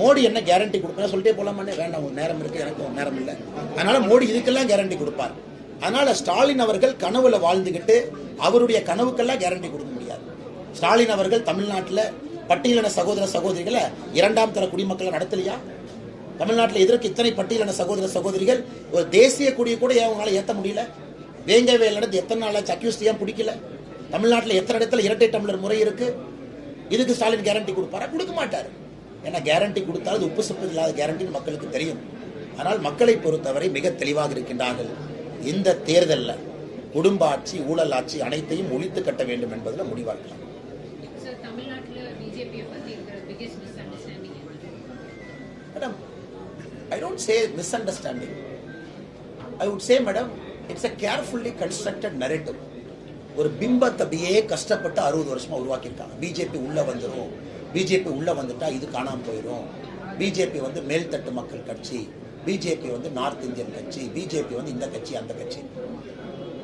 மோடி என்ன கேரண்டி கொடுப்பேன் சொல்லிட்டே போலாமான்னு வேண்டாம் ஒரு நேரம் இருக்கு எனக்கு ஒரு நேரம் இல்லை. அதனால மோடி இதுக்கெல்லாம் கேரண்டி கொடுப்பார். அதனால ஸ்டாலின் அவர்கள் கனவுல வாழ்ந்துகிட்டு அவருடைய கனவுக்கெல்லாம் கேரண்டி கொடுக்க முடியாது. ஸ்டாலின் அவர்கள் தமிழ்நாட்டில் பட்டியலின சகோதர சகோதரிகளை இரண்டாம் தர குடிமக்களை நடத்தலையா? தமிழ்நாட்டில் எதற்கு இத்தனை பட்டியலின சகோதர சகோதரிகள் ஒரு தேசிய கொடியை கூட அவங்களால ஏற்ற முடியல? வேங்க வேலை நடந்து எத்தனை நாளாச்சு அக்யூஸ்ட் ஏன் பிடிக்கல? தமிழ்நாட்டில் எத்தனை இடத்துல இரட்டை டம்ளர் முறை இருக்கு? இதுக்கு ஸ்டாலின் கேரண்டி கொடுப்பாரா? கொடுக்க மாட்டார். ஏன்னா கேரண்டி கொடுத்தால் அது உப்பு சப்பு இல்லாத கேரண்டின்னு மக்களுக்கு தெரியும். ஆனால் மக்களை பொறுத்தவரை மிக தெளிவாக இருக்கின்றார்கள். இந்த தேர்தலில் குடும்ப ஆட்சி ஊழல் ஆட்சி அனைத்தையும் ஒழித்து கட்ட வேண்டும் என்பதில் முடிவாக்கலாம். Madam I don't say misunderstanding I would say madam it's a carefully constructed narrative ஒரு பிம்பத்தை அப்படியே கஷ்டப்பட்டு அறுபது வருஷமா உருவாக்கியிருக்காங்க. பிஜேபி உள்ள வந்துடும் பிஜேபி உள்ளே வந்துட்டால் இது காணாமல் போயிடும் பிஜேபி வந்து மேல்தட்டு மக்கள் கட்சி பிஜேபி வந்து நார்த் இந்தியன் கட்சி பிஜேபி வந்து இந்த கட்சி அந்த கட்சி.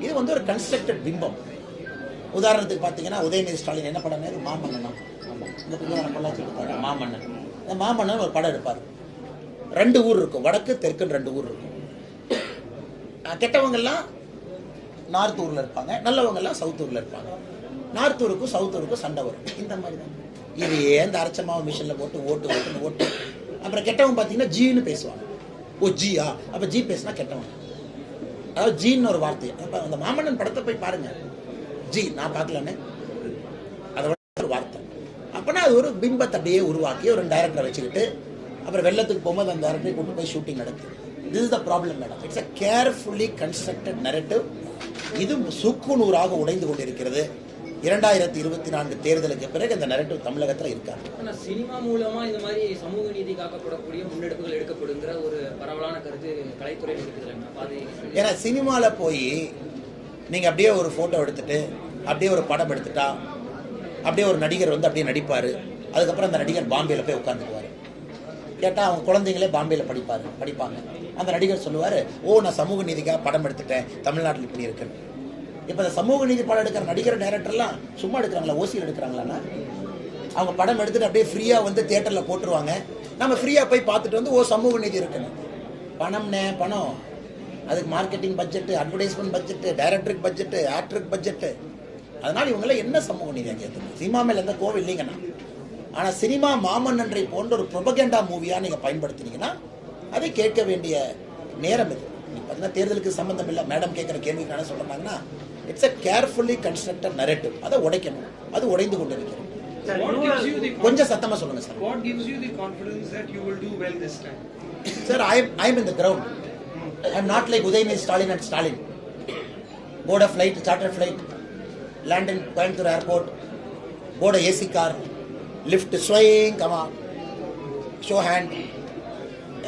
இது வந்து ஒரு கன்ஸ்ட்ரக்டட் பிம்பம். உதாரணத்துக்கு பார்த்தீங்கன்னா உதயநிதி ஸ்டாலின் என்ன படம்? மாமன்னனா இந்த புதுவான பொள்ளாச்சி மாமன்னன். இந்த மாமன்னன் ஒரு படம் எடுப்பார். ரெண்டு ஊர் இருக்கும். வடக்கு தெற்குன்னு ரெண்டு ஊர் இருக்கும். கெட்டவங்கெல்லாம் நார்த் ஊரில் இருப்பாங்க. நல்லவங்கெல்லாம் சவுத் ஊரில் இருப்பாங்க. நார்த் ஊருக்கும் சவுத் ஊருக்கும் சண்டை வரும். இந்த மாதிரி தான். இது ஏன் அரைச்சமாவு மிஷினில் போட்டு ஓட்டு ஓட்டுன்னு ஓட்டு? அப்புறம் கெட்டவன் பார்த்தீங்கன்னா ஜீன்னு பேசுவாங்க. ஓ ஜியா? அப்போ ஜி பேசினா கெட்டவன். அதாவது ஜீன்னு ஒரு வார்த்தை. அப்போ அந்த மாமன்னன் படத்தை போய் பாருங்க. ஜி நான் பார்க்கலன்னு. அதை ஒரு வார்த்தை. அப்போனா அது ஒரு பிம்பத்தை அப்படியே உருவாக்கி ஒரு டைரக்டரை வச்சுக்கிட்டு அப்புறம் வெள்ளத்துக்கு போகும்போது அந்த டேரக்டரை கொண்டு போய் ஷூட்டிங் நடக்குது this is the problem madam it's a carefully constructed narrative இது சுக்கு நூறாக உடைந்து கொண்டிருக்கிறது. இரண்டாயிரத்தி இருபத்தி நான்கு தேர்தலுக்கு பிறகு இந்த நரேட்டிவ் தமிழகத்தில் இருக்காது ஆனா சினிமா மூலமா இந்த மாதிரி சமூக நீதி காக்கப்படக்கூடிய முன்னெடுப்புகள் எடுக்கப்படுங்கிற ஒரு பரவலான கருத்து அது ஏன்னா சினிமாவில் போய் நீங்கள் அப்படியே ஒரு ஃபோட்டோ எடுத்துட்டு அப்படியே ஒரு படம் எடுத்துட்டா அப்படியே ஒரு நடிகர் வந்து அப்படியே நடிப்பார். அதுக்கப்புறம் அந்த நடிகர் பாம்பேல போய் உட்காந்துக்குவார் கேட்டால் அவங்க குழந்தைங்களே பாம்பேல படிப்பார் படிப்பாங்க. அந்த நடிகர் சொல்லுவார் ஓ நான் சமூக நீதிக்காக படம் எடுத்துட்டேன் தமிழ்நாட்டில் இப்படி இருக்குன்னு. இப்போ இந்த சமூக நீதி படம் எடுக்கிற நடிகர் டைரக்டர்லாம் சும்மா எடுக்கிறாங்களா? ஓசியில் எடுக்கிறாங்களாண்ணா? அவங்க படம் எடுத்துட்டு அப்படியே ஃப்ரீயாக வந்து தேட்டரில் போட்டுருவாங்க. நம்ம ஃப்ரீயாக போய் பார்த்துட்டு வந்து ஓ சமூக நீதி இருக்குன்னு. பணம்னே பணம். அதுக்கு மார்க்கெட்டிங் பட்ஜெட்டு அட்வர்டைஸ்மெண்ட் பட்ஜெட்டு டைரக்டருக்கு பட்ஜெட்டு ஆக்டருக்கு பட்ஜெட்டு அதனால் இவங்களாம் என்ன சமூக நீதி அங்கே சினிமா மேல எந்த கோவம் இல்லைங்கண்ணா. ஆனால் சினிமா மாமன்னன்றை போன்ற ஒரு ப்ரொபகேண்டா மூவியாக நீங்கள் பயன்படுத்தினீங்கன்னா அதை கேட்க வேண்டிய நேரம் இது. பார்த்தீங்கன்னா தேர்தலுக்கு சம்பந்தம் இல்லை. மேடம் கேட்குற கேள்விக்கு என்ன சொல்றாங்கன்னா it's a carefully constructed narrative அதை உடைக்கணும். அது உடைந்து கொண்டிருக்கிறது. You the கொஞ்சம் சத்தமா சொல்லுங்க sir what gives you the confidence that you will do well this time? Sir I I am in the ground I am not like Udhayanidhi Stalin and Stalin board of flight charter flight land in Coimbatore airport board AC car lift swing comma show hand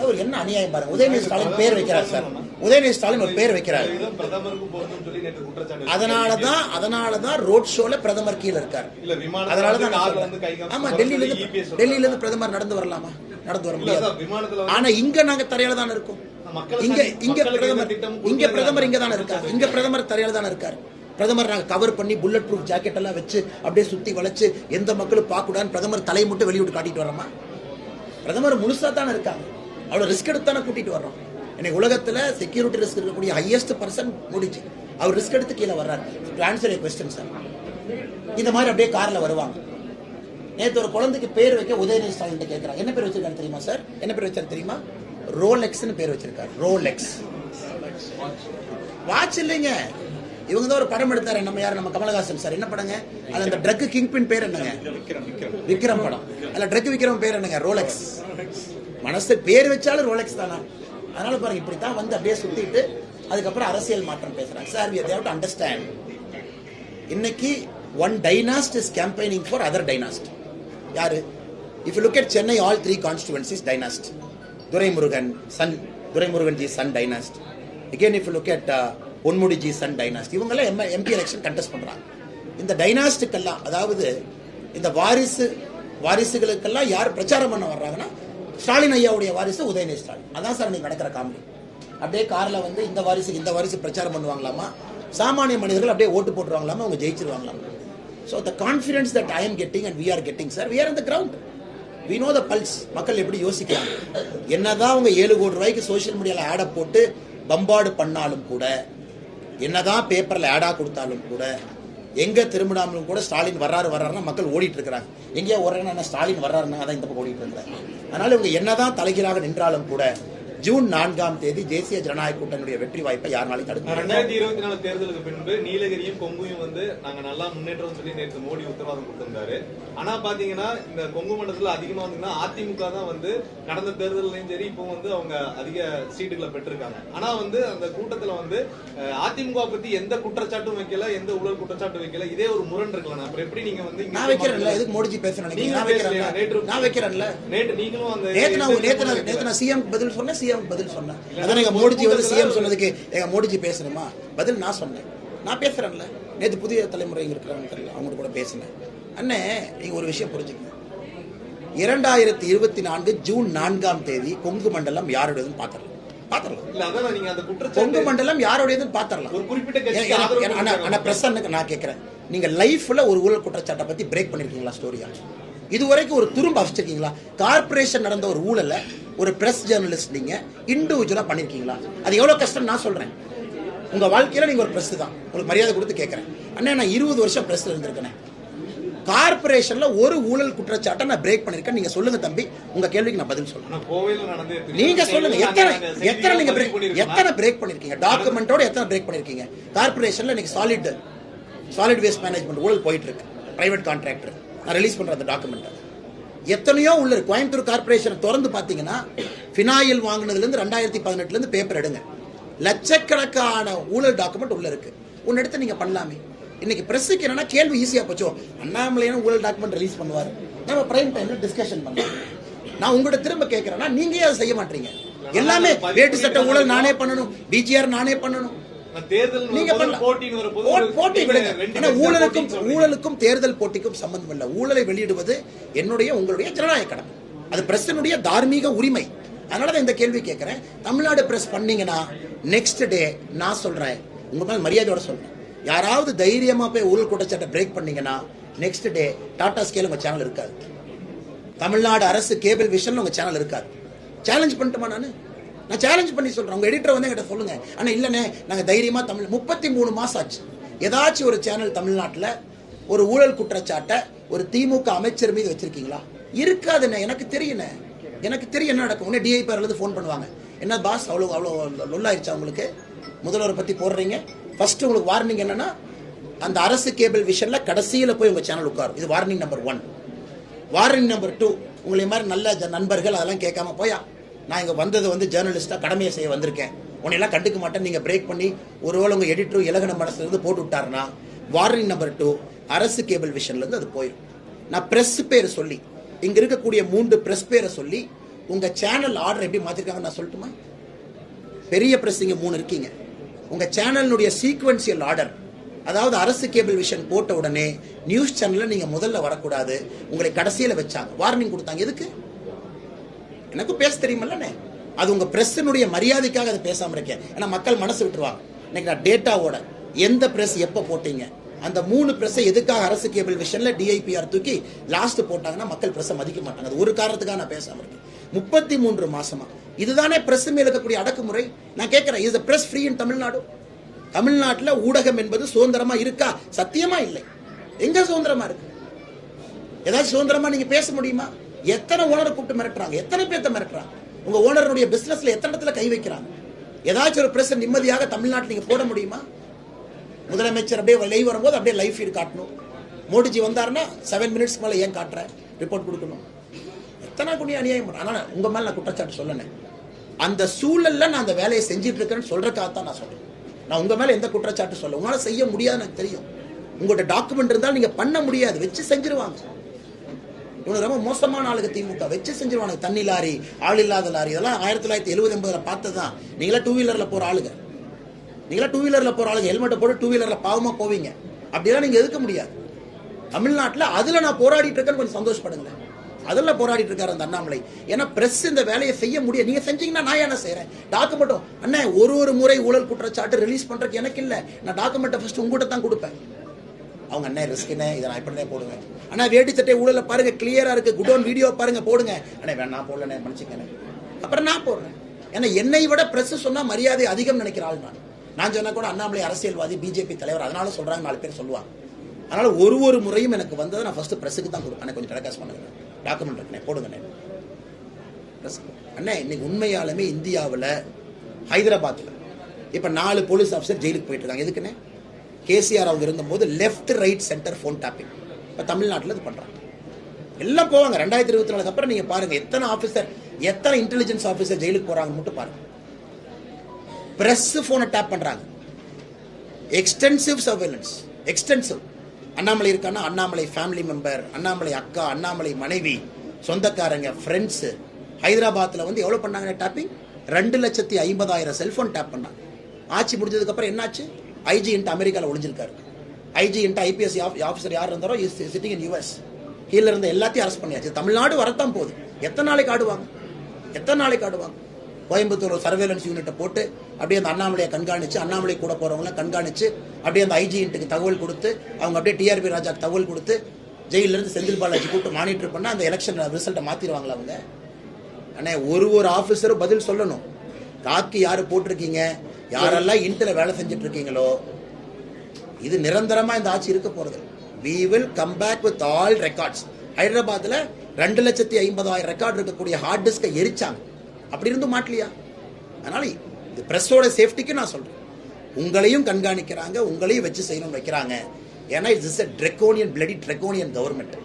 ஒரு என்ன அநியாயம் பாருங்க. உதயநிதி ஸ்டாலின் பேர் வைக்கிறார் sir Udhayanidhi Stalin ஒரு பேர் வைக்கிறார். இது பிரதமருக்கு பொருந்தும் சொல்லி நேற்று குற்றச்சாட்டு அதனால தான் அதனால தான் ரோட் ஷோல பிரதமர் கீழ இருக்கார். இல்ல, விமானத்துல அதனால தான் வந்து நான் கார்ல சொல்றேன். வந்து கை காமிச்சு ஆமா டெல்லியில இருந்து. டெல்லியில இருந்து பிரதமர் நடந்து வரலாமா? நடந்து வர முடியாது. ஆனா இங்க நாங்க தரையில தான் இருக்கோம். இங்க இங்க பிரதமர் இங்க. பிரதமர் இங்க தானே இருக்காரு. இங்க பிரதமர் தரையில தானே இருக்காரு. பிரதமர் நாங்க கவர் பண்ணி புல்லட் ப்ரூஃப் ஜாக்கெட் எல்லாம் வச்சு அப்படியே சுத்தி வளைச்சு எந்த மக்களும் பார்க்க கூடாதுன்னு பிரதமர் தலையை மட்டும் வெளியிட்டு காட்டிட்டு வரோமா பிரதமர் முழுசா தானே இருக்காங்க அவ்வளவு ரிஸ்க் எடுத்து தானே கூட்டிட்டு வர்றோம். இன்னைக்கு உலகத்துல செக்யூரிட்டி ரிஸ்க் இருக்கக்கூடிய ஹையஸ்ட் பர்சன் மோடிஜி அவர் ரிஸ்க் எடுத்து கீழே வர்றாரு. To answer a question sir இந்த மாதிரி அப்படியே கார்ல வருவாங்க. நேற்று ஒரு குழந்தைக்கு பேர் வைக்க உதயநிதி ஸ்டாலின் கேட்கிறாங்க என்ன பேர் வச்சிருக்காரு தெரியுமா சார் என்ன பேர் வச்சாரு தெரியுமா? ரோலெக்ஸ்னு பேர் வச்சிருக்காரு. ரோலெக்ஸ் வாட்ச் இல்லைங்க. இவங்க தான் ஒரு படம் எடுத்தாரு. நம்ம யார்? நம்ம கமலஹாசன் சார் என்ன படங்க? அது அந்த ட்ரக் கிங் பின் பேர் என்னங்க? விக்ரம் படம். அதில் ட்ரக் விக்ரம் பேர் என்னங்க? ரோலெக்ஸ் மனசு பேர் வச்சாலும் ரோலெக்ஸ் தானா? அதனால பாருங்க இப்படி தான் வந்து அப்படியே சுத்திட்டு அதுக்கப்புறம் அரசியல் மாற்றம் பேசுறாங்க. Sir we have to understand இன்னைக்கு one dynast is campaigning for other dynast யாரு? If look at Chennai all three constituencies dynast Duraimurugan son Duraimurugan ji son dynast again if look at Ponmudi ji son dynast இவங்கெல்லாம் M MP election contest பண்ணுறாங்க இந்த டைனாஸ்டுக்கெல்லாம் அதாவது இந்த வாரிசு வாரிசுகளுக்கெல்லாம் யார் பிரச்சாரம் பண்ண வர்றாங்கன்னா ஸ்டாலின் ஐயாவுடைய வாரிசு உதயநிதி ஸ்டாலின். அதான் சார் நீங்க நடக்கிற காமெடி. அப்படியே கார்ல வந்து இந்த வாரிசுக்கு இந்த வாரிசு பிரச்சாரம் பண்ணுவாங்களாமா? சாமானிய மனிதர்கள் அப்படியே ஓட்டு போட்டுருவாங்களாமா? அவங்க ஜெயிச்சிருவாங்களாமா? So the confidence that I am getting and we are getting sir we are இந்த ground we know the pulse மக்கள் எப்படி யோசிக்கிறாங்க? என்னதான் அவங்க ஏழு கோடி ரூபாய்க்கு சோஷியல் மீடியாவில் ஆடை போட்டு பம்பாடு பண்ணாலும் கூட என்னதான் பேப்பரில் ஆடா கொடுத்தாலும் கூட எங்க திரும்பினாலும் கூட ஸ்டாலின் வர்றாரு வர்றாருன்னா மக்கள் ஓடிட்டு இருக்கிறாங்க. எங்கேயோ ஒரு ஸ்டாலின் வர்றாருன்னா அதான் இந்த பக்கம் ஓடிட்டு இருக்கிறாங்க அதனால இவங்க என்னதான் தலைகீழாக நின்றாலும் கூட ஜூன் நான்காம் தேதி தேசிய ஜனநாயக கூட்டணியுடைய வெற்றி வாய்ப்பை யாருனாலையும் தடுக்க. ரெண்டாயிரத்தி இருபத்தி நாலு தேர்தலுக்கு பின்பு நீலகிரியும் கொங்குயும் வந்து நாங்க நல்லா முன்னேற்றம் சொல்லி நேற்று மோடி உத்தரவாதம் கொடுத்திருந்தாரு. ஆனா பாத்தீங்கன்னா இந்த கொங்கு மண்டலத்துல அதிகமா வந்தீங்கன்னா அதிமுக தான் வந்து கடந்த தேர்தலையும் சரி இப்போ வந்து அவங்க அதிக சீட்டுகளை பெற்றிருக்காங்க. ஆனா வந்து அந்த கூட்டத்துல வந்து அதிமுக பத்தி எந்த குற்றச்சாட்டும் வைக்கல எந்த ஊழல் குற்றச்சாட்டும் வைக்கல இதே ஒரு முரண் இருக்கலாம் அப்புறம் எப்படி நீங்க வந்து நான் வைக்கிறேன்ல எதுக்கு மோடிஜி பேசுறேன் நான் வைக்கிறேன்ல. நேற்று நீங்களும் அந்த நேத்து நான். நேத்து நான் சிஎம் பதில் சொன்னேன். சிஎம் பதில் சொன்னேன். அதான் எங்க ஒரு மோடிஜி வந்து சிஎம் சொன்னதுக்கு எங்க மோடிஜி பேசணுமா பதில் நான் சொன்னேன். நான் பேசுறேன்ல. நேத்து புதிய தலைமுறை இங்க இருக்கிறவங்க தெரியல. அவங்க கூட பேசினேன். அண்ணே நீங்க ஒரு விஷயம் புரிஞ்சுக்கங்க. இரண்டாயிரத்தி இருபத்தி நான்கு ஜூன் நான்காம் தேதி கொங்கு மண்டலம் யாருடையதுன்னு நீங்க அந்த கொங்கு மண்டலம் யாருடையதுன்னு பாத்திரலாம் ஒரு குறிப்பிட்ட. பிரசன்னுக்கு நான் கேட்கிறேன் நீங்க லைஃப்ல ஒரு ஊழல் குற்றச்சாட்டை பத்தி பிரேக் பண்ணிருக்கீங்களா ஸ்டோரியா இதுவரைக்கும் ஒரு துரும்ப அடிச்சிருக்கீங்களா கார்ப்பரேஷன் நடந்த ஒரு ஊழல ஒரு பிரஸ் ஜேர்னலிஸ்ட் நீங்க இண்டிவிஜுவலா பண்ணிருக்கீங்களா? அது எவ்வளவு கஷ்டம் நான் சொல்றேன். உங்க வாழ்க்கையில நீங்க ஒரு பிரஸ் தான். உங்களுக்கு மரியாதை கொடுத்து கேட்கறேன். அண்ணா நான் இருபது வருஷம் பிரஸ்ல இருந்திருக்கேன். கார்ப்பரேஷன்ல ஒரு ஊழல் குற்றச்சாட்டை நான் பிரேக் பண்ணிருக்கேன். நீங்க சொல்லுங்க தம்பி. உங்க கேள்விக்கு நான் பதில் நடந்து நீங்க சொல்லுங்க. எத்தனை எத்தனை நீங்க. எத்தனை பிரேக் பண்ணிருக்கீங்க? டாக்குமெண்டோட எத்தனை பிரேக் பண்ணிருக்கீங்க? கார்ப்பரேஷன்ல இன்னைக்கு சாலிட் சாலிட் வேஸ்ட் மேனேஜ்மெண்ட் ஊழல் போயிட்டு இருக்கு. பிரைவேட் கான்ட்ராக்டர் நான் ரிலீஸ் பண்ற அந்த டாக்குமெண்ட் எத்தனையோ உள்ள இருக்கு. கோயம்புத்தூர் கார்ப்பரேஷனை திறந்து பாத்தீங்கன்னா ஃபினாயில் வாங்குனதுல இருந்து ரெண்டாயிரத்தி பதினெட்டுல இருந்து பேப்பர் எடுங்க. லட்சக்கணக்கான ஊழல் டாக்குமெண்ட் உள்ள இருக்கு. ஒன்னு எடுத்து நீங்க பண்ணலாமே. இன்னைக்கு பிரஸுக்கு என்னன்னா கேள்வி ஈஸியா போச்சோ. அண்ணாமலையான ஊழல் டாக்குமெண்ட் ரிலீஸ் பண்ணுவாரு. நம்ம பிரைம் டைம்ல டிஸ்கஷன் பண்ணலாம். நான் உங்கள்ட்ட திரும்ப கேட்கறேன்னா நீங்க ஏன் அதை செய்ய மாட்டீங்க. எல்லாமே வேட்டு சட்ட ஊழல் நானே பண்ணணும். பிஜிஆர் நானே பண்ணணும். தேர்தல் நீங்க. போட்டின்னு வரும்போது போட்டி விடுங்க. ஊழலுக்கும் தேர்தல் போட்டிக்கும் சம்பந்தம் இல்லை. ஊழலை வெளியிடுவது என்னுடைய உங்களுடைய ஜனநாயக கடமை. அது பிரஸினுடைய தார்மீக உரிமை. அதனால தான் இந்த கேள்வி கேட்கிறேன் தமிழ்நாடு பிரஸ் பண்ணீங்கன்னா நெக்ஸ்ட் டே நான் சொல்றேன். உங்க மேல மரியாதையோட சொல்றேன். யாராவது தைரியமா போய் ஊழல் குற்றச்சாட்டை பிரேக் பண்ணீங்கன்னா நெக்ஸ்ட் டே டாடா ஸ்கேல் உங்க சேனல் இருக்காது. தமிழ்நாடு அரசு கேபிள் விஷன் உங்க சேனல் இருக்காது. சேலஞ்ச் பண்ணட்டுமா நான்? நான் சேலஞ்ச் பண்ணி சொல்றேன். உங்க எடிட்டர் வந்து என்கிட்ட சொல்லுங்க. ஆனா இல்லனே நாங்க தைரியமா தமிழ் முப்பத்தி மூணு மாசம் ஆச்சு. ஏதாச்சும் ஒரு சேனல் தமிழ்நாட்டுல ஒரு ஊழல் குற்றச்சாட்டை ஒரு திமுக அமைச்சர் மீது வச்சிருக்கீங்களா? இருக்காதுண்ணே. எனக்கு தெரியுண்ணே. எனக்கு தெரியும் என்ன நடக்கும். உடனே டிஐபிஆர்லேருந்து ஃபோன் பண்ணுவாங்க. என்ன பாஸ் அவ்வளோ அவ்வளோ லொல்லாயிருச்சா உங்களுக்கு? முதல்வரை பத்தி போடுறீங்க. ஃபர்ஸ்ட் உங்களுக்கு வார்னிங் என்னன்னா அந்த அரசு கேபிள் விஷன்ல கடைசியில் போய் உங்க சேனல் உட்காரும். இது warning number one warning number two உங்களை மாதிரி நல்ல நண்பர்கள் அதெல்லாம் கேட்காம போயா. நான் இங்கே வந்தது வந்து ஜேர்னலிஸ்ட்டாக கடமையை செய்ய வந்திருக்கேன். உன்னையெல்லாம் கண்டுக்க மாட்டேன் நீங்கள் பிரேக் பண்ணி ஒருவேளை உங்கள் எடிட்டரும் இலகன மனசுலேருந்து போட்டு விட்டாருன்னா வார்னிங் நம்பர் டூ அரசு கேபிள் விஷன்லேருந்து அது போயிடும் நான் ப்ரெஸ் பேர் சொல்லி இங்கே இருக்கக்கூடிய மூன்று ப்ரெஸ் பேரை சொல்லி உங்கள் சேனல் ஆர்டர் எப்படி மாற்றிருக்காங்கன்னு நான் சொல்லட்டுமா? பெரிய ப்ரெஸ் இங்கே மூணு இருக்கீங்க. உங்கள் சேனலினுடைய சீக்வன்சியல் ஆர்டர் அதாவது அரசு கேபிள் விஷன் போட்ட உடனே நியூஸ் சேனலில் நீங்கள் முதல்ல வரக்கூடாது. உங்களை கடைசியில் வச்சாங்க. வார்னிங் கொடுத்தாங்க. எதுக்கு? எனக்கும் பேச தெரியுமில்லண்ணே. அது உங்க பிரஸ்னுடைய மரியாதைக்காக அதை பேசாமல் இருக்கேன் ஏன்னா மக்கள் மனசு விட்டுருவாங்க. இன்னைக்கு நான் டேட்டாவோட எந்த ப்ரெஸ் எப்போ போட்டீங்க? அந்த மூணு ப்ரெஸ்ஸை எதுக்காக அரசு கேபிள் விஷன்ல டிஐபிஆர் தூக்கி லாஸ்ட் போட்டாங்கன்னா மக்கள் ப்ரெஸ்ஸை மதிக்க மாட்டாங்க. அது ஒரு காரணத்துக்காக நான் பேசாமல் இருக்கேன். முப்பத்தி மூன்று மாசமா. இதுதானே பிரஸ் மேல இருக்கக்கூடிய அடக்குமுறை? நான் கேட்கிறேன் is press free in Tamil Nadu தமிழ்நாட்டுல ஊடகம் என்பது சுதந்திரமா இருக்கா? சத்தியமா இல்லை. எங்க சுதந்திரமா இருக்கு? ஏதாச்சும் சுதந்திரமா நீங்க பேச முடியுமா? எத்தனை ஓனரை கூப்பிட்டு மிரட்டுறாங்க? எத்தனை பேர்த்த மிரட்டுறாங்க? உங்க ஓனருடைய பிசினஸ்ல எத்தனை இடத்துல கை வைக்கிறாங்க? ஏதாச்சும் ஒரு பிரஸ் நிம்மதியாக தமிழ்நாட்டில் நீங்க போட முடியுமா? முதலமைச்சர் அப்படியே லைவ் வரும்போது அப்படியே லைஃப் ஃபீட் காட்டணும். மோடிஜி வந்தாருன்னா செவன் மினிட்ஸ் மேலே ஏன் காட்டுறேன் ரிப்போர்ட் கொடுக்கணும். எத்தனை குடி அநியாயம்? பண்ண ஆனால் உங்க மேலே நான் குற்றச்சாட்டு சொல்லனேன் அந்த சூழல்ல நான் அந்த வேலையை செஞ்சுட்டு இருக்கேன்னு சொல்றதுக்காக தான் நான் சொல்றேன். நான் உங்க மேலே எந்த குற்றச்சாட்டு சொல்ல உங்களால் செய்ய முடியாதுன்னு எனக்கு தெரியும். உங்கள்கிட்ட டாக்குமெண்ட் இருந்தால் நீங்க பண்ண முடியாது. வச்சு செஞ்சிருவாங்க. இவங்க ரொம்ப மோசமான ஆளுக்கு திமுக வச்சு செஞ்சிருவானு தண்ணி லாரி ஆள் இல்லாத லாரி இதெல்லாம் ஆயிரத்தி தொள்ளாயிரத்தி எழுபது எண்பதுல பார்த்ததுதான் நீங்களா டூ வீலர்ல போற ஆளுங்க. நீங்களா டூ வீலர்ல போற ஆளுங்க ஹெல்மெட்டை போட்டு டூ வீலர்ல பாவமா போவீங்க. அப்படிலாம் நீங்க எதுக்க முடியாது. தமிழ்நாட்டில் அதுல நான் போராடிட்டு இருக்கேன்னு கொஞ்சம் சந்தோஷப்படுங்களேன். அதில் போராடிட்டு இருக்காரு அந்த அண்ணாமலை. ஏன்னா பிரஸ் இந்த வேலையை செய்ய முடியாது நீங்க செஞ்சீங்கன்னா நான் என்ன செய்யறேன் டாக்குமெண்ட்டும் அண்ணே ஒரு ஒரு முறை ஊழல் குற்றச்சாட்டு ரிலீஸ் பண்றதுக்கு எனக்கு இல்லை. நான் டாக்குமெண்ட்டை ஃபர்ஸ்ட் உங்ககிட்ட தான் கொடுப்பேன். அவங்க அண்ணன் ரிஸ்க்குன்னு இதை நான் இப்படினே போடுவேன். ஆனால் வேட்டிச்சட்டை ஊழல பாருங்க கிளியரா இருக்கு. குடோன் வீடியோ பாருங்க போடுங்க. அண்ணே வேணா நான் போடலண்ணே மன்னிச்சுக்கண்ணே அப்புறம் நான் போடுறேன். ஏன்னா என்னை விட பிரஸ் சொன்னா மரியாதை அதிகம் நினைக்கிற ஆள் நான். நான் சொன்னா கூட அண்ணாமலை அரசியல்வாதி பிஜேபி தலைவர் அதனால சொல்றாங்க நாலு பேர் சொல்லுவாங்க. அதனால ஒரு ஒரு முறையும் எனக்கு வந்ததை நான் ஃபர்ஸ்ட் பிரஸுக்கு தான் கொடுப்பேன். கொஞ்சம் டெலகாஸ்ட் பண்ணுங்க. டாக்குமெண்ட் இருக்குண்ணே போடுங்கண்ணே அண்ணே இன்னைக்கு உண்மையாலுமே இந்தியாவில் ஹைதராபாத்தில் இப்போ நாலு போலீஸ் ஆஃபீஸர் ஜெயிலுக்கு போயிட்டு இருக்காங்க. எதுக்குண்ணே? கேசிஆர் அவங்க இருந்தபோது left right centre phone tapping இப்போ தமிழ்நாட்டில் இது பண்ணுறாங்க எல்லாம் போவாங்க. ரெண்டாயிரத்தி இருபத்தி நாலுக்கு அப்புறம் நீங்கள் பாருங்கள் எத்தனை ஆஃபீஸர் எத்தனை இன்டெலிஜென்ஸ் ஆஃபீஸர் ஜெயிலுக்கு போகிறாங்கன்னு மட்டும் பாருங்கள் ப்ரெஸ் ஃபோனை டேப் பண்ணுறாங்க எக்ஸ்டென்சிவ் சர்வேலன்ஸ் எக்ஸ்டென்சிவ் அண்ணாமலை இருக்கான்னா அண்ணாமலை ஃபேமிலி மெம்பர் அண்ணாமலை அக்கா அண்ணாமலை மனைவி சொந்தக்காரங்க ஃப்ரெண்ட்ஸு ஹைதராபாத்தில் வந்து எவ்வளோ பண்ணாங்க டேப்பிங் ரெண்டு லட்சத்தி ஐம்பதாயிரம் செல்ஃபோன் டேப் பண்ணாங்க. ஆட்சி முடிஞ்சதுக்கப்புறம் என்னாச்சு? ஐஜி இன்ட்டு அமெரிக்காவில் ஒளிஞ்சிருக்காரு. ஐஜி இன்ட்டு ஐபிஎஸ் ஆஃபீஸர் யார் இருந்தாரோ இஸ் சிட்டிங் இன் யூஎஸ் கீழே இருந்த எல்லாத்தையும் அரெஸ்ட் பண்ணியாச்சு. தமிழ்நாடு வரத்தான் போகுது. எத்தனை நாளைக்கு ஆடுவாங்க? எத்தனை நாளைக்கு ஆடுவாங்க? கோயம்புத்தூர் சர்வேலன்ஸ் யூனிட்டை போட்டு அப்படியே அந்த அண்ணாமலையை கண்காணித்து அண்ணாமலை கூட போகிறவங்களாம் கண்காணித்து அப்படியே அந்த ஐஜிஎன்ட்டுக்கு தகவல் கொடுத்து அவங்க அப்படியே டிஆர்பி ராஜாக்கு தகவல் கொடுத்து ஜெயிலிருந்து செந்தில் பாலாஜி கூப்பிட்டு மானிட்டர் பண்ணால் அந்த எலெக்ஷன் ரிசல்ட்டை மாற்றிடுவாங்களா அவங்க? அண்ணே ஒரு ஒரு ஆஃபீஸரும் பதில் சொல்லணும். காக்கி யார் போட்டிருக்கீங்க? யாரெல்லாம் இன்டில் வேலை செஞ்சுட்டு இருக்கீங்களோ இது நிரந்தரமாக இந்த ஆட்சி இருக்க போகிறது we will come back with all records ஹைதராபாத்தில் ரெண்டு லட்சத்தி ஐம்பதாயிரம் ரெக்கார்ட் இருக்கக்கூடிய ஹார்ட் டிஸ்கை எரிச்சாங்க. அப்படி இருந்தும் மாட்டலையா? அதனால இது ப்ரெஸ்ஸோட சேஃப்டிக்கு நான் சொல்கிறேன் உங்களையும் கண்காணிக்கிறாங்க உங்களையும் வச்சு செய்யணும்னு வைக்கிறாங்க. ஏன்னா it's is draconian bloody draconian government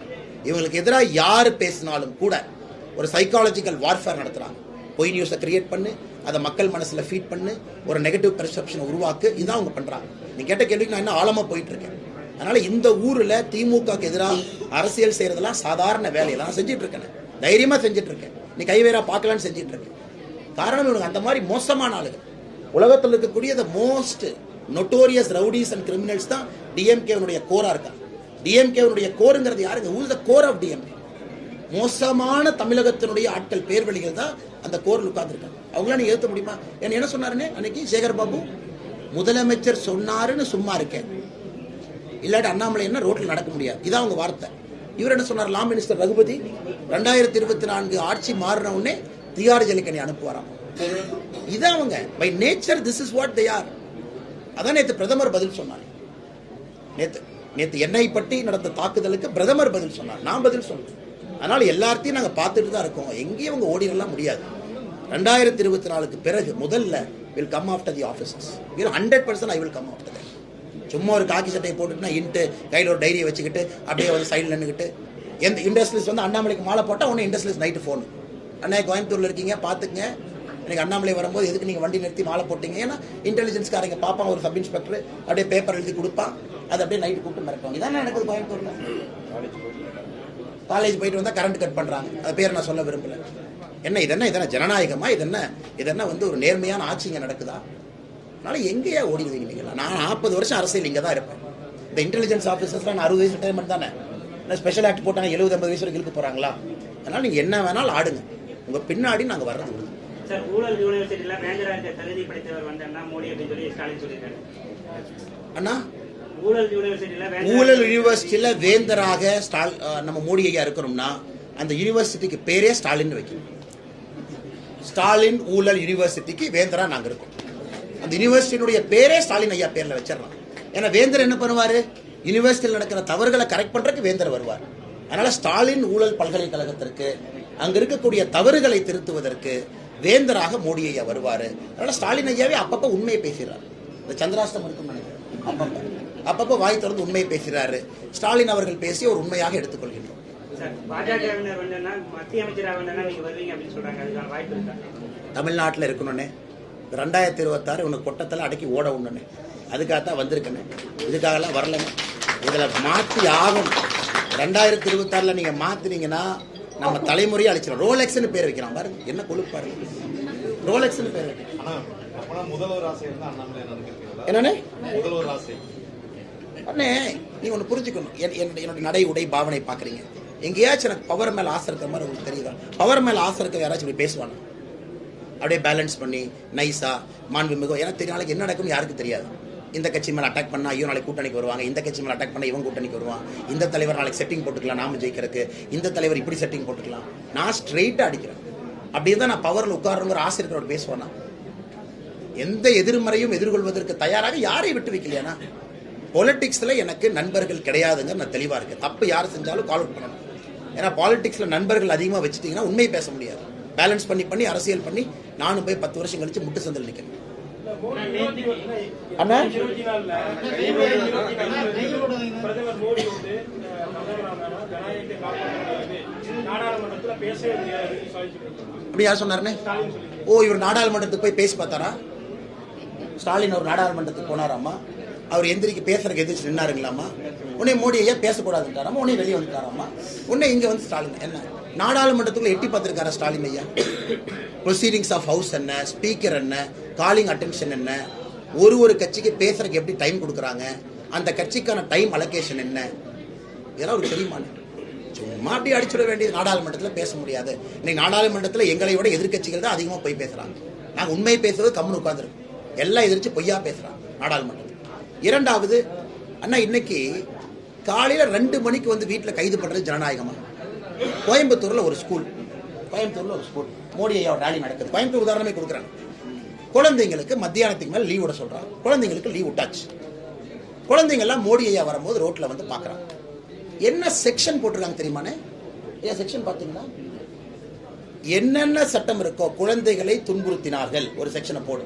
இவங்களுக்கு எதிராக யார் பேசினாலும் கூட ஒரு சைக்காலஜிக்கல் வார்ஃபேர் நடத்துறாங்க. பொய் நியூஸை கிரியேட் பண்ணு அதை மக்கள் மனசில் ஃபீட் பண்ணு ஒரு நெகட்டிவ் பெர்செப்ஷன் உருவாக்கு இதான் அவங்க பண்ணுறாங்க நீ கேட்ட கேள்விக்கு நான் இன்னும் ஆழமாக போயிட்டுருக்கேன்? அதனால் இந்த ஊரில் திமுகக்கு எதிராக அரசியல் செய்கிறதெல்லாம் சாதாரண வேலையெல்லாம் நான் தைரியமாக இருக்கேன் செஞ்சுட்டு இருக்கேன் நீ கைவேராக பார்க்கலான்னு செஞ்சிட்ருக்கேன் காரணம் இவனுக்கு அந்த மாதிரி மோசமான ஆளுகள் உலகத்தில் இருக்கக்கூடிய the most notorious rowdies and criminals தான் டிஎம்கேவனுடைய கோராக இருக்காங்க. டிஎம்கேவனுடைய கோருங்கிறது யாருங்க ஊர் த கோர் ஆஃப் டிஎம்கே மோசமான தமிழகத்தினுடைய ஆட்கள் பேர் வழிகள் தான் அந்த கோரில் உட்கார்ந்துருக்காங்க. அவங்களாம் நீ ஏற்ற முடியுமா? என்ன என்ன சொன்னாருன்னு? அன்னைக்கு சேகர் பாபு முதலமைச்சர் சொன்னாருன்னு சும்மா இருக்கேன். இல்லாட்டி அண்ணாமலை என்ன ரோட்டில் நடக்க முடியாது. இதான் அவங்க வார்த்தை. இவர் என்ன சொன்னார்? லா மினிஸ்டர் ரகுபதி ரெண்டாயிரத்தி இருபத்தி நான்கு ஆட்சி மாறின உடனே திகார் ஜலிக்கணி அனுப்புவாராம். இதான் அவங்க by nature this is what they are அதான் நேற்று பிரதமர் பதில் சொன்னார். நேத்து நேத்து என்னை பற்றி நடந்த தாக்குதலுக்கு பிரதமர் பதில் சொன்னார். நான் பதில் சொன்னேன். அதனால் எல்லாத்தையும் நாங்கள் பார்த்துட்டு தான் இருக்கோம். எங்கேயும் அவங்க ஓடிடலாம் முடியாது. ரெண்டாயிரத்தி இருபத்தி நாலுக்கு பிறகு முதல்ல will come after the offices will hundred percent I will come after சும்மா ஒரு காக்கி சட்டையை போட்டுட்டுனா இன்ட்டு கையில் ஒரு டைரியை வச்சுக்கிட்டு அப்படியே வந்து சைடில் நின்றுக்கிட்டு எந்த இண்டஸ்ட்ரீஸ் வந்து அண்ணாமலைக்கு மாலை போட்டால் ஒன்று இண்டஸ்ட்ரீஸ் நைட்டு ஃபோன் அண்ணா கோயம்புத்தூரில் இருக்கீங்க பார்த்துக்குங்க. எனக்கு அண்ணாமலை வரும்போது எதுக்கு நீங்கள் வண்டி நிறுத்தி மாலை போட்டீங்க? ஏன்னா இன்டெலிஜென்ஸ்காரங்க பார்ப்பான் ஒரு சப் இன்ஸ்பெக்டர் அப்படியே பேப்பர் எழுதி கொடுப்பான். அது அப்படியே நைட்டு கூப்பிட்டு மிரட்டுவாங்க. இதான் நடக்குது கோயம்புத்தூரில்? காலேஜ் போயிட்டு வந்தால் கரண்ட் கட் பண்ணுறாங்க அது பேர் நான் சொல்ல விரும்பல. என்ன இதென்ன இதென்ன ஜனநாயகமா இதென்ன இதென்ன வந்து ஒரு நேர்மையான ஆட்சி இங்கே நடக்குதா? அதனால எங்கேயா ஓடிடுவீங்க நீங்களா நான் நாற்பது வருஷம் அரசியல் இங்கே தான் இருப்பேன். இந்த இன்டெலிஜென்ஸ் ஆஃபீஸர்ஸ்லாம் நான் அறுபது வயசு ரிட்டைர்மெண்ட் தானே? ஸ்பெஷல் ஆக்ட் போட்டாங்க எழுபது ஐம்பது வயசு வரைக்கும் இழுக்க போகிறாங்களா அதனால நீங்கள் என்ன வேணாலும் ஆடுங்க. உங்கள் பின்னாடி நாங்கள் வர்றது உறுதி. சார் ஊழல் யூனிவர்சிட்டியில வேந்தரா இருக்க தகுதி படைத்தவர் வந்தா மோடி அப்படின்னு சொல்லி ஸ்டாலின் சொல்லியிருக்காரு. அண்ணா ஊழல் யூனிவர்சிட்டியில யூனிவர்சிட்டியில் வேந்தராக ஸ்டால் நம்ம மோடி ஐயா இருக்கிறோம்னா அந்த யூனிவர்சிட்டிக்கு பேரே ஸ்டாலின் வைக்கணும். ஸ்டாலின் ஊழல் யூனிவர்சிட்டிக்கு வேந்தரா நாங்க இருக்கோம். அந்த யூனிவர்சிட்டியினுடைய பேரே ஸ்டாலின் ஐயா பேர்ல வச்சிடலாம். ஏன்னா வேந்தர் என்ன பண்ணுவாரு? யூனிவர்சிட்டியில் நடக்கிற தவறுகளை கரெக்ட் பண்றதுக்கு வேந்தர் வருவார். அதனால ஸ்டாலின் ஊழல் பல்கலைக்கழகத்திற்கு அங்க இருக்கக்கூடிய தவறுகளை திருத்துவதற்கு வேந்தராக மோடி ஐயா வருவாரு. அதனால ஸ்டாலின் ஐயாவே அப்பப்ப உண்மையை பேசுகிறார் இந்த சந்திராஷ்டம் இருக்கும் நினைக்கிறேன். அப்பப்போ. அப்பப்ப வாய் திறந்து உண்மையை பேசுறாரு. ஸ்டாலின் அவர்கள் பேசி ஒரு உண்மையாக எடுத்துக்கொள்கின்றோம். தமிழ்நாட்டில் இருக்கணும்னே. ரெண்டாயிரத்தி இருபத்தாறு உனக்கு கொட்டத்தில் அடக்கி ஓட உடனே. அதுக்காகத்தான் வந்திருக்கேனே. இதுக்காகலாம் வரலன்னு இதில் மாற்றி ஆகும் ரெண்டாயிரத்தி இருபத்தாறில் நீங்கள் மாற்றினீங்கன்னா நம்ம தலைமுறையை அழிச்சிடும் ரோலெக்ஸ்னு பேர் வைக்கிறான் பாருங்க என்ன கொழுப்பு பாருங்க ரோலெக்ஸ்னு பேர் வைக்கிறான். அப்பனா முதல்வர் ஆசை. அண்ணே நீ ஒன்று புரிஞ்சுக்கணும். என் என்னுடைய என்னுடைய நடை உடை பாவனை பார்க்குறீங்க. எங்கேயாச்சும் எனக்கு பவர் மேலே ஆசை இருக்கிற மாதிரி உங்களுக்கு தெரியுதா? பவர் மேலே ஆசை இருக்க யாராச்சும் இப்படி பேசுவாங்க அப்படியே பேலன்ஸ் பண்ணி நைஸாக மாண்பு மிகவும் ஏன்னா தெரியும் நாளைக்கு என்ன நடக்கும்னு யாருக்கும் தெரியாது. இந்த கட்சி மேலே அட்டாக் பண்ணா ஐயோ நாளைக்கு கூட்டணிக்கு வருவாங்க. இந்த கட்சி மேலே அட்டாக் பண்ணால் இவன் கூட்டணிக்கு வருவான் இந்த தலைவர் நாளைக்கு செட்டிங் போட்டுக்கலாம் நாம ஜெயிக்கிறதுக்கு. இந்த தலைவர் இப்படி செட்டிங் போட்டுக்கலாம். நான் ஸ்ட்ரெயிட்டாக அடிக்கிறேன். அப்படி தான் நான் பவரில் உட்காரணுங்கிற ஆசை இருக்கிறோட பேசுவேன்னா எந்த எதிர்மறையும் எதிர்கொள்வதற்கு தயாராக யாரை விட்டு வைக்கலையானா? பொலிட்டிக்ஸில் எனக்கு நண்பர்கள் கிடையாதுங்க நான் தெளிவாக இருக்கேன். தப்பு யார் செஞ்சாலும் கால் அவுட் பண்ணணும். ஏன்னா பாலிடிக்ஸில் நண்பர்கள் அதிகமாக வச்சுட்டிங்கன்னா உண்மையை பேச முடியாது. பேலன்ஸ் பண்ணி பண்ணி அரசியல் பண்ணி நானும் போய் பத்து வருஷம் கழிச்சு முட்டு சந்தில் நிற்கிறேன் அண்ணா? அப்படி யார் சொன்னாருன்னு? ஓ இவர் நாடாளுமன்றத்துக்கு போய் பேசி பார்த்தாரா? ஸ்டாலின் ஒரு நாடாளுமன்றத்துக்கு போனாராமா? அவர் எந்திரிக்கு பேசுறதுக்கு எதிர்த்து நின்னாருங்களாமா உன்னை மோடி ஐயா பேசக்கூடாதுன்றாராமா உன்னை வெளியே வந்துட்டாராமா உன்னை இங்க வந்து ஸ்டாலின் என்ன? நாடாளுமன்றத்துக்குள்ள எட்டி பார்த்துருக்காரா ஸ்டாலின் ஐயா? ப்ரொசீடிங்ஸ் ஆஃப் ஹவுஸ் என்ன? ஸ்பீக்கர் என்ன? காலிங் அட்டென்ஷன் என்ன? ஒரு ஒரு கட்சிக்கு பேசுறதுக்கு எப்படி டைம் கொடுக்குறாங்க? அந்த கட்சிக்கான டைம் அலோகேஷன் என்ன? இதெல்லாம் ஒரு தெரியுமா சும்மா அப்படி அடிச்சுட வேண்டியது. நாடாளுமன்றத்தில் பேச முடியாது. இன்னைக்கு நாடாளுமன்றத்தில் எங்களை விட எதிர்க்கட்சிகள் தான் அதிகமாக போய் பேசுகிறாங்க நாங்கள் உண்மையை பேசுறது கம்முன்னு உட்காந்துருக்கோம் எல்லாம் எதிர்த்து பொய்யா பேசுகிறாங்க நாடாளுமன்றத்தில். இரண்டாவது அண்ணா இன்னைக்கு காலையில் ரெண்டு மணிக்கு வந்து வீட்டில் கைது பண்ணுறது ஜனநாயகமா? கோயம்புத்தூரில் ஒரு ஸ்கூல் கோயம்புத்தூரில் ஒரு ஸ்கூல் மோடி ஐயா ரேலி நடக்குது. கோயம்புத்தூர் உதாரணமே கொடுக்குறாங்க குழந்தைங்களுக்கு மத்தியானத்துக்கு மேலே லீவ் விட சொல்கிறாங்க குழந்தைங்களுக்கு லீவ் விட்டாச்சு. குழந்தைங்கள்லாம் மோடி ஐயா வரும்போது ரோட்டில் வந்து பார்க்குறாங்க என்ன செக்ஷன் போட்டிருக்காங்க தெரியுமானே ஏன் செக்ஷன் பார்த்தீங்கன்னா என்னென்ன சட்டம் இருக்கோ குழந்தைகளை துன்புறுத்தினார்கள். ஒரு செக்ஷனை போடு.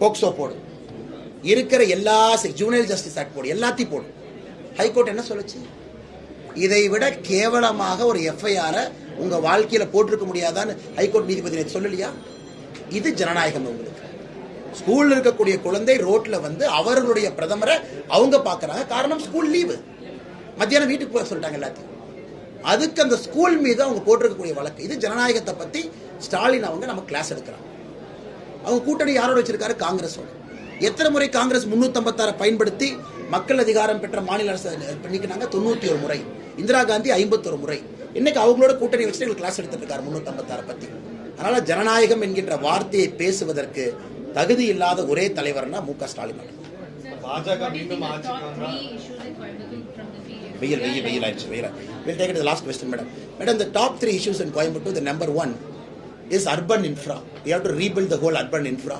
போக்சோ போடு. இருக்கிற எல்லா ஜூனியல் ஜஸ்டிஸ் ஆக்ட் போடு எல்லாத்தையும் போடு. ஹைகோர்ட் என்ன சொல்லுச்சு? இதை விட கேவலமாக ஒரு எஃப்ஐஆரை உங்க வாழ்க்கையில போட்டிருக்க முடியாதான்னு ஹைகோர்ட் நீதிபதி நேத்து சொல்லலையா? இது ஜனநாயகம் உங்களுக்கு. ஸ்கூல்ல இருக்கக்கூடிய குழந்தை ரோட்ல வந்து அவர்களுடைய பிரதமரை அவங்க பார்க்குறாங்க. காரணம் ஸ்கூல் லீவு மத்தியானம் வீட்டுக்கு போக சொல்லிட்டாங்க எல்லாத்தையும். அதுக்கு அந்த ஸ்கூல் மீது அவங்க போட்டிருக்கக்கூடிய வழக்கு. இது ஜனநாயகத்தை பத்தி ஸ்டாலின் அவங்க நம்ம கிளாஸ் எடுக்கிறாங்க. அவங்க கூட்டணி யாரோட வச்சிருக்காரு? காங்கிரஸோட. எத்தனை முறை காங்கிரஸ் முன்னூத்தி பயன்படுத்தி மக்கள் அதிகாரம் பெற்ற மாநில அரசு பண்ணிக்கினாங்க? தொண்ணூத்தி ஒரு முறை. இந்திரா காந்தி ஐம்பத்தொரு முறை. இன்னைக்கு அவங்களோட கூட்டணி வச்சுட்டு எங்களுக்கு கிளாஸ் எடுத்துட்டு இருக்காரு முன்னூத்தி பத்தி. அதனால ஜனநாயகம் என்கின்ற வார்த்தையை பேசுவதற்கு தகுதி இல்லாத ஒரே தலைவர்னா மு க ஸ்டாலின் வெயில் வெயில் வெயில் ஆயிடுச்சு வெயில் will take it last question madam madam the top three issues in Coimbatore the number one is urban infra. We have to rebuild the whole urban infra.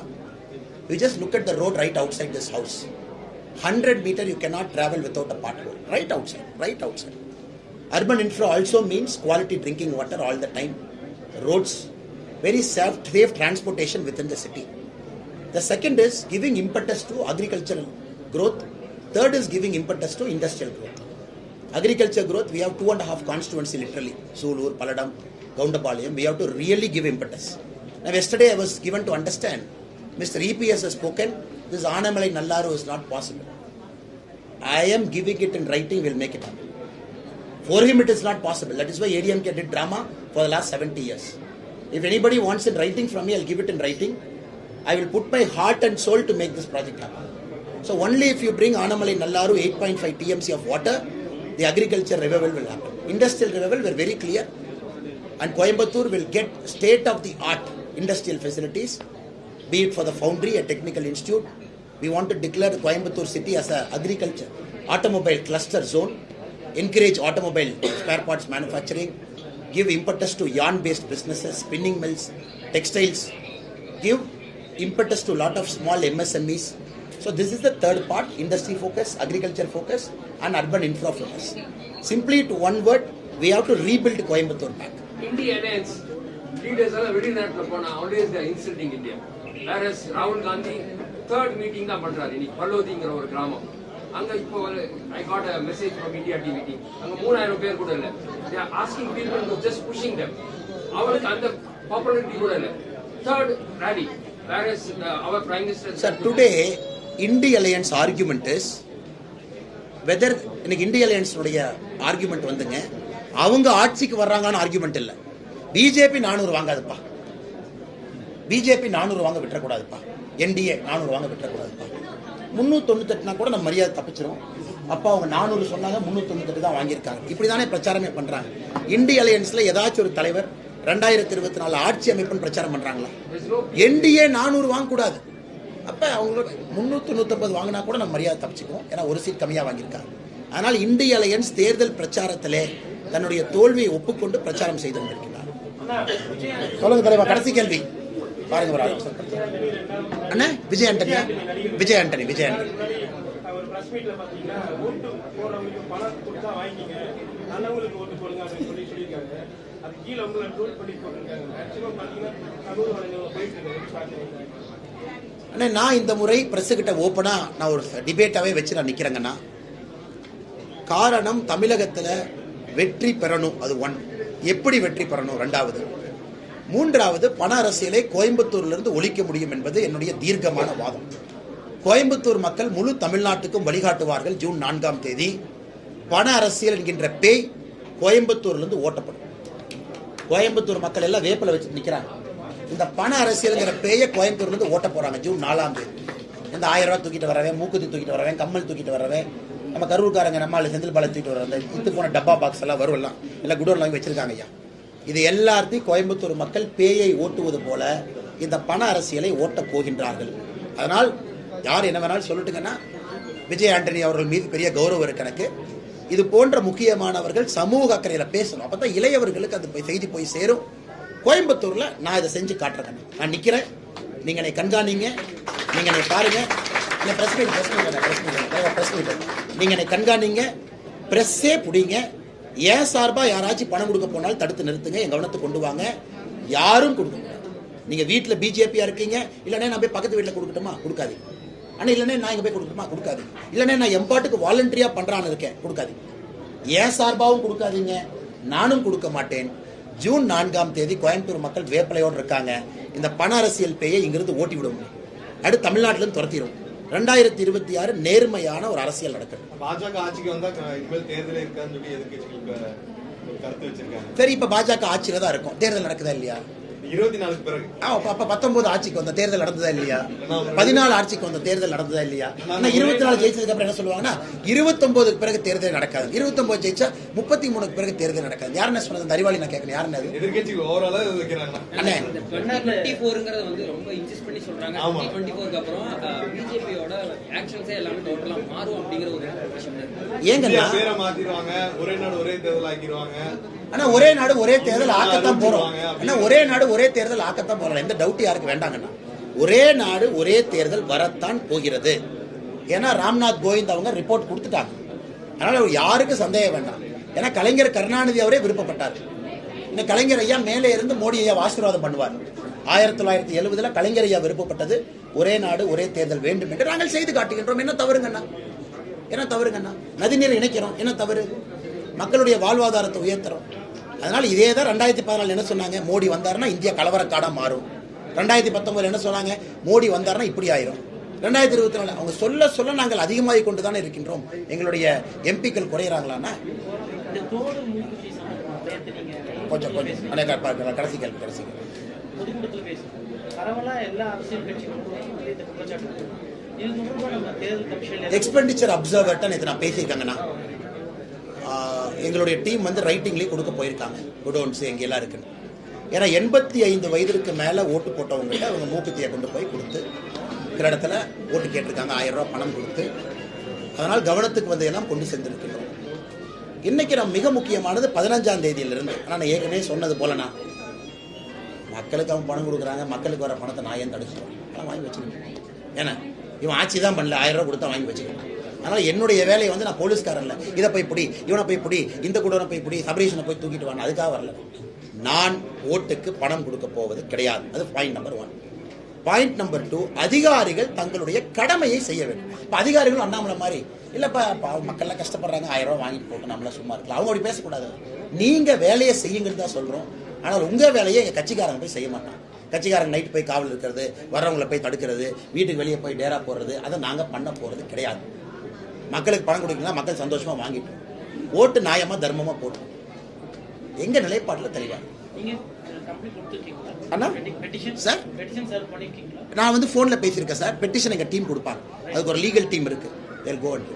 You just look at the road right outside this house. 100 meter you cannot travel without a pothole. Right outside right outside. Urban infra also means quality drinking water all the time. Roads very safe, safe transportation within the city. The second is giving impetus to agricultural growth. Third is giving impetus to industrial growth. Agriculture growth we have two and a half constituency literally. Sulur paladam goundapalayam we have to really give impetus. Now yesterday i was given to understand mr eps has spoken this anamalai nallaru is not possible. I am giving it in writing we'll make it happen for him it is not possible. That is why admk did drama for the last 70 years. If anybody wants in writing from me i'll give it in writing. I will put my heart and soul to make this project happen. So only if you bring Anamalai Nallaru 8.5 TMC of water, the agriculture revival will happen. Industrial revival, we're very clear. And Coimbatore will get state of the art industrial facilities, be it for the foundry, a technical institute. We want to declare Coimbatore city as an agriculture, automobile cluster zone, encourage automobile spare parts manufacturing, give impetus to yarn-based businesses, spinning mills, textiles, give impetus to a lot of small MSMEs. So this is the third part, industry focus, agriculture focus and urban infra focus. Simply to one word, we have to rebuild Coimbatore back. India leaders are very not Always they are insulting India. வேற ராகுல் Gandhi third meeting தான் பண்றாரு இன்னைக்கு பல்லோதிங்கிற ஒரு கிராமம். அங்க இப்போ I got a message from India DVD அங்க மூணாயிரம் பேர் கூட இல்ல. Asking people to just pushing them. அவருக்கு அந்த பாப்புலாரிட்டி கூட இல்ல. தேர்ட் ரேலி வேற is our prime minister sir today India alliance argument is whether இன்னைக்கு இந்திய அலையன்ஸுடைய ஆர்குமெண்ட் வந்துங்க. அவங்க ஆட்சிக்கு வர்றாங்கன்னு ஆர்குமெண்ட் இல்லை. பிஜேபி நானூறு வாங்காதுப்பா. பிஜேபி நானூறு வாங்க விட்டுறக்கூடாதுப்பா. என்டிஏ நானூறு வாங்க விட்டுறக்கூடாதுப்பா. முந்நூற்றொண்ணூத்தெட்டுனா கூட நம்ம மரியாதை தப்பிச்சிரும். அப்பா அவங்க நானூறு சொன்னாங்க முந்நூற்றொண்ணூத்தெட்டு தான் வாங்கியிருக்காங்க. இப்படி தானே பிரச்சாரமே பண்ணுறாங்க இந்திய அலையன்ஸில் ஏதாச்சும் ஒரு தலைவர் ரெண்டாயிரத்தி இருபத்தி நாலு ஆட்சி அமைப்புன்னு பிரச்சாரம் பண்ணுறாங்களா என்டிஏ நானூறு வாங்கக்கூடாது. அப்போ அவங்களுக்கு முந்நூற்றி நூற்றம்பது வாங்கினா கூட நம்ம மரியாதை தப்பிச்சுக்குவோம். ஏன்னா ஒரு சீட் கம்மியாக வாங்கியிருக்காங்க. ஆனால் இந்திய அலையன்ஸ் தேர்தல் பிரச்சாரத்திலே தன்னுடைய தோல்வியை ஒப்புக்கொண்டு பிரச்சாரம் செய்து விஜய் சொல்லுங்க தலைவா கடைசி கேள்வி. பாருங்க ஒரு அண்ணா விஜய் ஆண்டனியா விஜய் ஆண்டனி விஜய் ஆண்டனி. அண்ணா நான் இந்த முறை பிரஸ்ஸுக்கிட்ட ஓப்பனாக நான் ஒரு டிபேட்டாகவே வச்சு நான் நிற்கிறேங்கண்ணா காரணம் தமிழகத்தில் வெற்றி பெறணும் அது ஒன் எப்படி வெற்றி பெறணும் ரெண்டாவது? மூன்றாவது பண அரசியலை கோயம்புத்தூர்லேருந்து ஒழிக்க முடியும் என்பது என்னுடைய தீர்க்கமான வாதம். கோயம்புத்தூர் மக்கள் முழு தமிழ்நாட்டுக்கும் வழிகாட்டுவார்கள் ஜூன் நான்காம் தேதி. பண அரசியல் என்கின்ற பேய் கோயம்புத்தூர்லேருந்து ஓட்டப்படும். கோயம்புத்தூர் மக்கள் எல்லாம் வேப்பில வச்சு நிற்கிறாங்க இந்த பண அரசியல்ங்கிற பேயை கோயம்புத்தூர்லேருந்து ஓட்ட போகிறாங்க ஜூன் நாலாம் தேதி. இந்த ஆயிரம் ரூபா தூக்கிட்டு வரவேன் மூக்குத்தி தூக்கிட்டு வரவேன் கம்மல் தூக்கிட்டு வரவேன் நம்ம கரூர்காரங்க நம்மளால செந்தில் பாலை தூக்கிட்டு வர அந்த இத்து போன டப்பா பாக்ஸ் எல்லாம் வரும் எல்லாம். எல்லாம் குடோன் வாங்கி வச்சிருக்காங்க ஐயா. இது எல்லாத்தையும் கோயம்புத்தூர் மக்கள் பேயை ஓட்டுவது போல இந்த பண அரசியலை ஓட்டப் போகின்றார்கள். அதனால் யார் என்ன வேணாலும் சொல்லட்டுங்கன்னா விஜய் ஆண்டனி அவர்கள் மீது பெரிய கௌரவம் இருக்கு எனக்கு. இது போன்ற முக்கியமானவர்கள் சமூக அக்கறையில் பேசணும். அப்போ தான் இளையவர்களுக்கு அது போய் செய்தி போய் சேரும். கோயம்புத்தூரில் நான் இதை செஞ்சு காட்டுறேன். நான் நிற்கிறேன் நீங்கள் என்னை கண்காணிங்க. நீங்கள் என்னை பாருங்க. இல்லை press meet press meet press meet press meet என்னை கண்காணிங்க. பிரஸ்ஸே பிடிங்க. ஏன் சார்பாக யாராச்சும் பணம் கொடுக்க போனாலும் தடுத்து நிறுத்துங்க என் கவனத்தை கொண்டு வாங்க. யாரும் கொடுக்க நீங்கள் வீட்டில் பிஜேபியாக இருக்கீங்க இல்லைன்னா நான் போய் பக்கத்து வீட்டில் கொடுக்கட்டுமா? கொடுக்காதீங்க. ஆனால் இல்லைன்னா நான் இங்கே போய் கொடுக்கட்டுமா? கொடுக்காது இல்லைன்னா நான் எம்பாட்டுக்கு வாலண்டரியாக பண்ணுறான்னு இருக்கேன் கொடுக்காதீங்க. ஏன் சார்பாகவும் கொடுக்காதீங்க? நானும் கொடுக்க மாட்டேன். ஜூன் நான்காம் தேதி கோயம்புத்தூர் மக்கள் வேப்பலையோடு இருக்காங்க. இந்த பண அரசியல் பேயை இங்கிருந்து ஓட்டி விடுவோம் அடுத்து தமிழ்நாட்டிலேருந்து துரத்திடுவோம். ரெண்டாயிரத்தி இருபத்தி ஆறு நேர்மையான ஒரு அரசியல் நடக்கணும் பாஜக ஆட்சிக்கு வந்தா இனிமேல் தேர்தலே இருக்கான்னு சொல்லி எதிர்க்கட்சிகளுக்கு ஒரு கருத்து வச்சிருக்காங்க? சரி இப்போ பாஜக ஆட்சியில் தான் இருக்கும். தேர்தல் நடக்குதா இல்லையா? இருபத்தி நாலுக்கு பிறகு. அப்ப பத்தொன்பது ஆட்சிக்கு வந்த தேர்தல் நடந்ததா இல்லையா? பதினாலு ஆட்சிக்கு வந்த தேர்தல் நடந்ததா இல்லையா? ஆனா இருபத்தி நாலு ஜெயிச்சதுக்கு அப்புறம் என்ன சொல்லுவாங்கன்னா இருபத்தொன்பதுக்கு பிறகு தேர்தல் நடக்காது. இருபத்தொன்பது ஜெயிச்சா முப்பத்தி மூணுக்கு பிறகு தேர்தல் நடக்காது. யாருன்னு சொன்னது? அந்த அறிவாளி நான் கேட்கணும். எதிர்கட்சி ஓவராலா வைக்கிறாங்க. அண்ணே. டுவெண்ட்டி ஃபோருங்கிறத வந்து ரொம்ப இன்சிஸ்ட் பண்ணி சொல்றாங்க. ஆமா. டுவெண்ட்டி ஃபோருக்கு அப்புறம் பிஜேபியோட ஆக்ஷன்ஸே எல்லாமே டோட்டலா மாறும் அப்படிங்கிற ஒரு விஷயம் இருக்கு. ஏங்கண்ணா? பேரை மாத்திடுவாங்க. ஒரே நாடு ஒரே தேர்தல் ஆக்கிடுவாங்க. ஆனா ஒரே நாடு ஒரே தேர்தல் ஆக்கத்தான் போறோம். ஆனா ஒரே நாடு ஒரே தேர்தல் ஆக்கத்தான் போறோம். எந்த டவுட் யாருக்கு வேண்டாங்கண்ணா? ஒரே நாடு ஒரே தேர்தல் வரத்தான் போகிறது. ஏன்னா ராம்நாத் கோவிந்த் அவங்க ரிப்போர்ட் கொடுத்துட்டாங்க. அதனால யாருக்கும் சந்தேகம் வேண்டாம். ஏன்னா கலைஞர் கருணாநிதி அவரே விருப்பப்பட்டார். இந்த கலைஞர் ஐயா மேலே இருந்து மோடி ஐயா ஆசீர்வாதம் பண்ணுவார். ஆயிரத்தி தொள்ளாயிரத்தி எழுபதுல கலைஞர் ஐயா விருப்பப்பட்டது. ஒரே நாடு ஒரே தேர்தல் வேண்டும் என்று நாங்கள் செய்து காட்டுகின்றோம். என்ன தவறுங்கண்ணா? என்ன தவறுங்கண்ணா? நதிநீர் இணைக்கிறோம். என்ன தவறு? மக்களுடைய வாழ்வாதாரத்தை உயர்த்துறோம். அதனால் இதே தான் ரெண்டாயிரத்தி பதினாலு என்ன சொன்னாங்க? மோடி வந்தாருன்னா இந்தியா கலவரக்காடாக மாறும். ரெண்டாயிரத்தி பத்தொன்பதுல என்ன சொன்னாங்க? மோடி வந்தாருன்னா இப்படி ஆயிரும். ரெண்டாயிரத்தி இருபத்தி நாலு அவங்க சொல்ல சொல்ல நாங்கள் அதிகமாகி கொண்டு தானே இருக்கின்றோம். எங்களுடைய எம்பிக்கள் குறையிறாங்களாண்ணா? கொஞ்சம் கொஞ்சம். கடைசி கேள்வி கடைசி கேள்வி. பொதுக்கூட்டத்தில் பரவலா எல்லா அரசியல் கட்சிகளுக்கும் இந்த குற்றச்சாட்டு இது நம்ம தேர்தல் கமிஷன் எக்ஸ்பெண்டிச்சர் அப்சர்வர்ட்ட நேற்று நான் பேசியிருக்காங்கண்ணா. எங்களுடைய டீம் வந்து ரைட்டிங்லேயே கொடுக்க போயிருக்காங்க. குடோன்ஸ் எங்கெல்லாம் இருக்குன்னு ஏன்னா எண்பத்தி ஐந்து வயதிற்கு மேலே ஓட்டு போட்டவங்ககிட்ட அவங்க மூக்குத்தியை கொண்டு போய் கொடுத்து இருக்கிற இடத்துல ஓட்டு கேட்டிருக்காங்க. ஆயிரம் ரூபா பணம் கொடுத்து. அதனால் கவனத்துக்கு வந்ததெல்லாம் கொண்டு சென்றிருக்கின்றோம். இன்னைக்கு நம்ம மிக முக்கியமானது பதினஞ்சாம் தேதியிலிருந்து. ஆனால் நான் ஏற்கனவே சொன்னது போலண்ணா. மக்களுக்கு அவன் பணம் கொடுக்குறாங்க மக்களுக்கு வர பணத்தை நான் ஏன் தடுக்கிறேன்? அதெல்லாம் வாங்கி வச்சுக்கணும். ஏன்னா இவன் ஆட்சி தான் பண்ணல ஆயிரம் ரூபா கொடுத்தா வாங்கி வச்சுக்கணும். அதனால் என்னுடைய வேலையை வந்து நான் போலீஸ்காரன் இல்லை. இதை போய் பிடி இவனை போய் பிடி இந்த குடோனை போய் பிடி சபரீஷனை போய் தூக்கிட்டு வாங்க அதுக்காக வரல. நான் ஓட்டுக்கு பணம் கொடுக்க போவது கிடையாது. அது point number one point number two அதிகாரிகள் தங்களுடைய கடமையை செய்ய வேண்டும். இப்போ அதிகாரிகளும் அண்ணாமலை மாதிரி இல்லைப்பா மக்கள்லாம் கஷ்டப்படுறாங்க ஆயிரம் ரூபா வாங்கிட்டு போட்டு நம்மள சும்மா இருக்கலாம். அவங்க அப்படி பேசக்கூடாது. நீங்கள் வேலையை செய்யுங்கன்னு தான் சொல்கிறோம் ஆனால் உங்க வேலையை எங்க கட்சிக்காரங்க போய் செய்ய மாட்டாங்க. கட்சிக்காரங்க நைட் போய் காவல் இருக்கிறது வர்றவங்களை போய் தடுக்கிறது வீட்டுக்கு வெளியே போய் டேரா போடுறது அதை நாங்க பண்ண போறது கிடையாது. மக்களுக்கு பணம் கொடுக்கலாம் மக்கள் சந்தோஷமா வாங்கிட்டோம் ஓட்டு நியாயமா தர்மமா போட்டோம் எங்க நிலைப்பாட்டுல தெளிவா? நீங்க கம்ப்ளீட் கொடுத்துருக்கீங்களா? அண்ணா? சார்? நான் வந்து ஃபோனில் பேசியிருக்கேன் சார். பெட்டிஷன் எங்கள் டீம் கொடுப்பாங்க. அதுக்கு ஒரு லீகல் டீம் இருக்கு. தேல் கோ அண்ட்